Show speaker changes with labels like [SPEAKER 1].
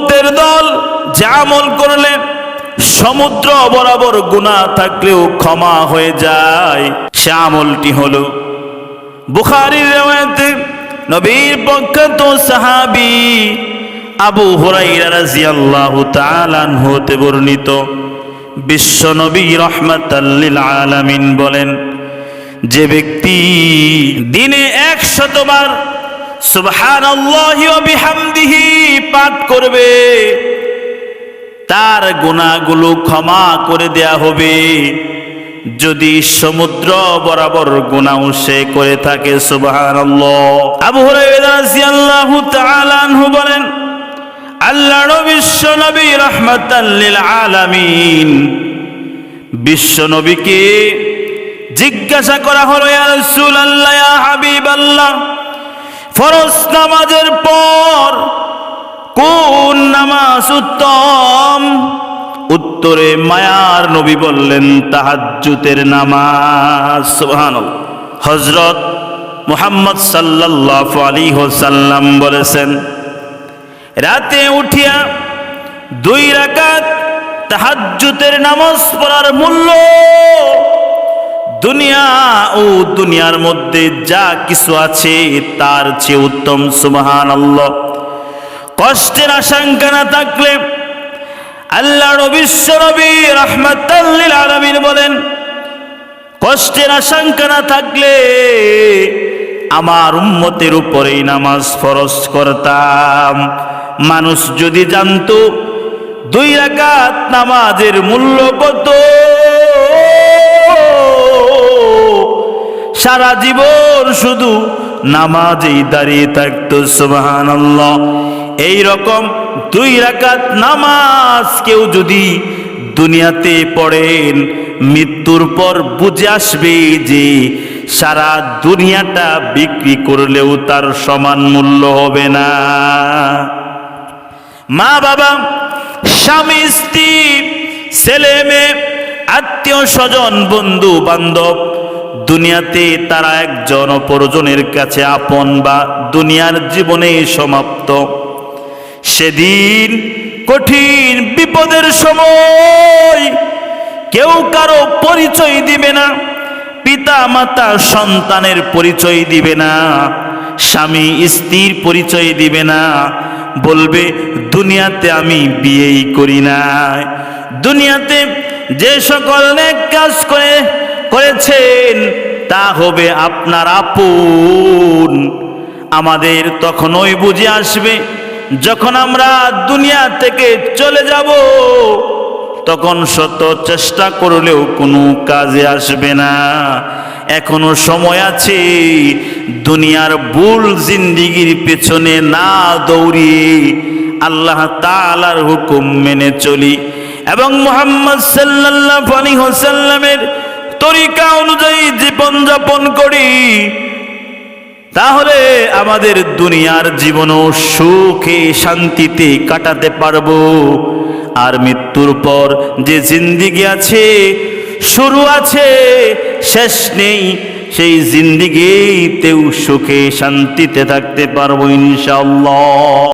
[SPEAKER 1] উম্মতের দল যে আমল করলে সমুদ্র বরাবর গুণা থাকলেও ক্ষমা হয়ে যায়। সে আমলটি হলো বুখারীর রেওয়ায়েতে নবীর প্রখ্যাত সাহাবী আবু হুরাইরা রাদিয়াল্লাহু তাআলা হতে বর্ণিত, বিশ্ব নবী রহমাতাল্লিল আলামিন বলেন, যে ব্যক্তি দিনে একশতবার বিহামদিহি পাঠ করবে। তার গুণাগুলো ক্ষমা করে দেয়া হবে। যদি সমুদ্র বরাবর গুনাহ সে করে থাকে, সুবহানাল্লাহ। আবু হুরায়রা রাদিয়াল্লাহু বলেন, আল্লাহ বিশ্ব নবী লিল আলামিন। বিশ্ব নবীকে জিজ্ঞাসা করা হলো, ইয়া ইয়া হাবিবাল্লাহ। ফরজ নামাজের পর কোন নামাজ উত্তম? উত্তরে মায়ার নবী বললেন তাহাজ্জুতের নামাজ। সুবহানাল্লাহ। হযরত মুহাম্মদ আলাইহি ওয়াসাল্লাম বলেছেন, রাতে উঠিয়া দুই রাকাত তাহাজ্জুতের নামাজ পড়ার মূল্য দুনিয়া ও দুনিয়ার মধ্যে যা কিছু আছে, তার চেয়ে উত্তম, সুবহানাল্লাহ। কষ্টের আশঙ্কা না থাকলে আল্লাহ বিশ্ব নবী রহমতাল্লিল আলমিন বলেন, কষ্টের আশঙ্কা না থাকলে আমার উম্মতের উপরেই নামাজ ফরজ করতাম। মানুষ যদি জানতো দুই রাকাত নামাজের মূল্য কত সারা জীবন শুধু নামাজেই দাঁড়িয়ে থাকতো, সুবহানাল্লাহ। এই রকম দুই রাকাত নামাজ কেউ যদি দুনিয়াতে পড়েন, মৃত্যুর পর বুঝে আসবে যে সারা দুনিয়াটা বিক্রি করলেও তার সমান মূল্য হবে না। মা বাবা, স্বামী, স্ত্রী, ছেলে, মেয়ে, আত্মীয় স্বজন বন্ধু বান্ধব দুনিয়াতে তারা একজন অপরজনের কাছে আপন বা দুনিয়ার জীবনে সমাপ্ত। সেদিন কঠিন বিপদের সময় কেউ কারও পরিচয় দিবে না পিতা মাতা সন্তানের পরিচয় দিবে না, স্বামী, স্ত্রীর পরিচয় দিবে না, বলবে, দুনিয়াতে আমি বিয়েই করি না দুনিয়াতে যে সকল কাজ করে করেছেন, তা হবে আপনার আপন। আমাদের তখনই বুঝে আসবে, যখন আমরা দুনিয়া থেকে চলে যাব, তখন শত চেষ্টা করলেও কোনো কাজে আসবে না। এখনও সময় আছে, দুনিয়ার ভুল জিন্দিগির পেছনে না দৌড়িয়ে আল্লাহ তালার হুকুম মেনে চলি। এবং মোহাম্মদ সাল্লাহ আলী হোসাল্লামের তরিকা অনুযায়ী জীবন যাপন করি, তাহলে আমাদের দুনিয়ার জীবনও সুখে শান্তিতে কাটাতে পারব। আর মৃত্যুর পর যে জিন্দিগি আছে, শুরু আছে, শেষ নেই, সেই জিন্দিগিতেও সুখে শান্তিতে থাকতে পারব ইনশাল্লাহ